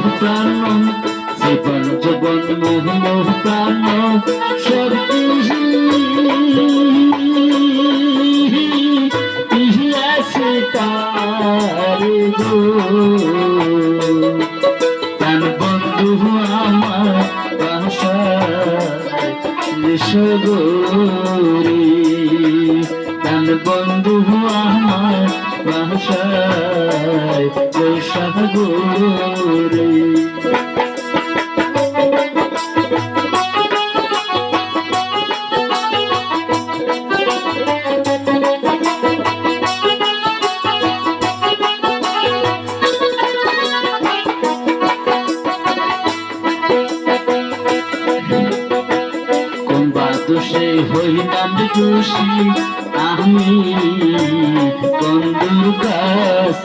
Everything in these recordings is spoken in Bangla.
মোহ প্রাণ জীবন জীবন মোহ মোহ, প্রাণ সব তার বন্ধু আমার বাসায় সগরি প্রাণ বন্ধু আমার বাসায় সগরি হইলাম দোষী আমি বন্ধুর কাছ।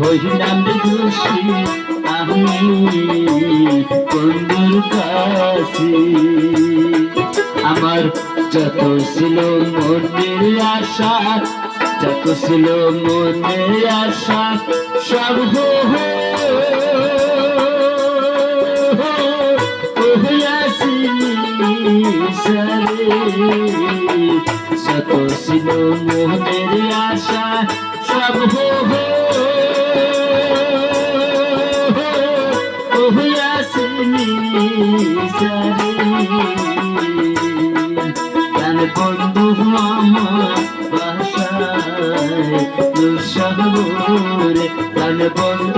হইলাম দোষী আমি আমার যত ছিল মনের আশা, যত ছিল মনের আশা, সব হো ছিল মোহনের আশা সব হো হো তার বন্ধু আমার বাসায় দুঃসাহরে তার বন্ধু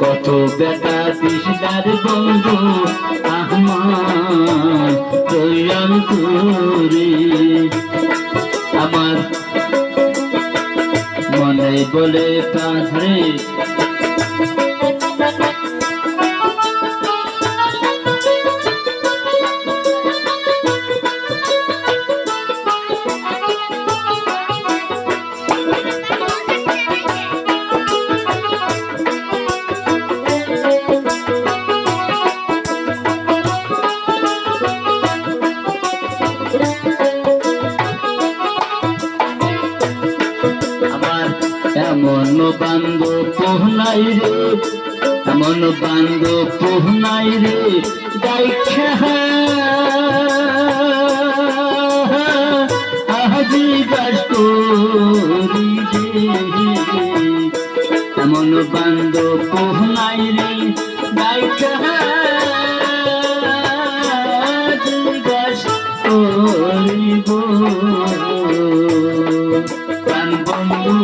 কত ব্যথা দিলার বন্ধু আমার জয়ন্তরী আমার মনে বলে প্রাণে বান্ধব পোহনাই রে, এমন বান্ধব পোহনাই রে দেখা আজি এমন বান্ধব পোহনাই রে দেখা করিব। প্রাণ বন্ধু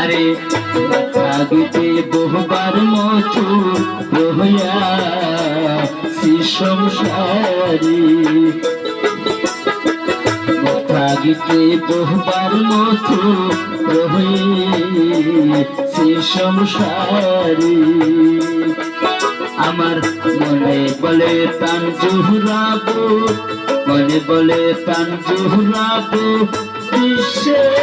আরে আগিতে বহুবার মচু রহইয়া সংসারি। সংসারি। আমার মনে বলে প্রাণ জুহরাবো মনে বলে প্রাণ জুহরাবো বিশ্বে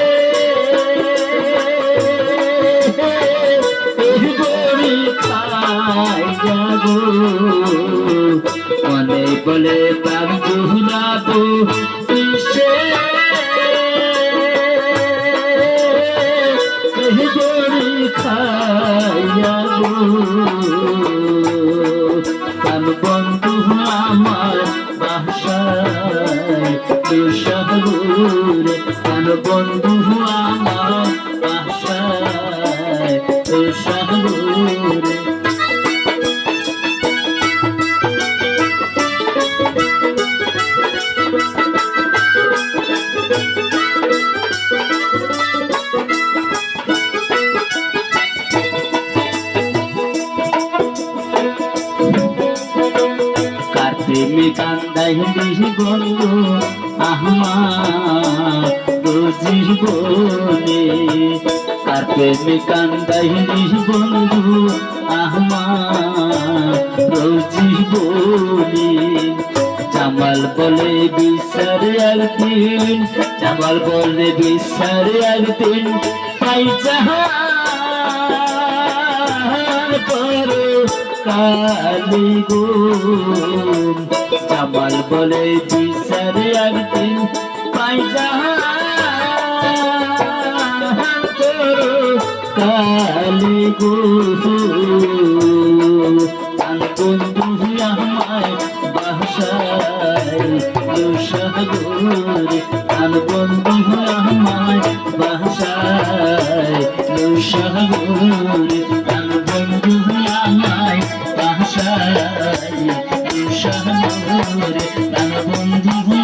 বলে প্রাণ জুহরাবো কিসে বন্ধু আমার বাসায় দুঃসাহরে প্রাণ বন্ধু আমার তো জীবনে আর প্রেমে কান্দাই বন্ধু আহমা তো জীবনে জামাল বলে বিচার একদিন জামাল বলে বিচার একদিন পাই যাহা কালি গো জামাল বলে বিচার একদিন পাই কালি গো আন বন্ধু আমায় বাসায় সাগরে আন বন্ধু আমায় বাসায় শাহনগরে নানা বন্ধু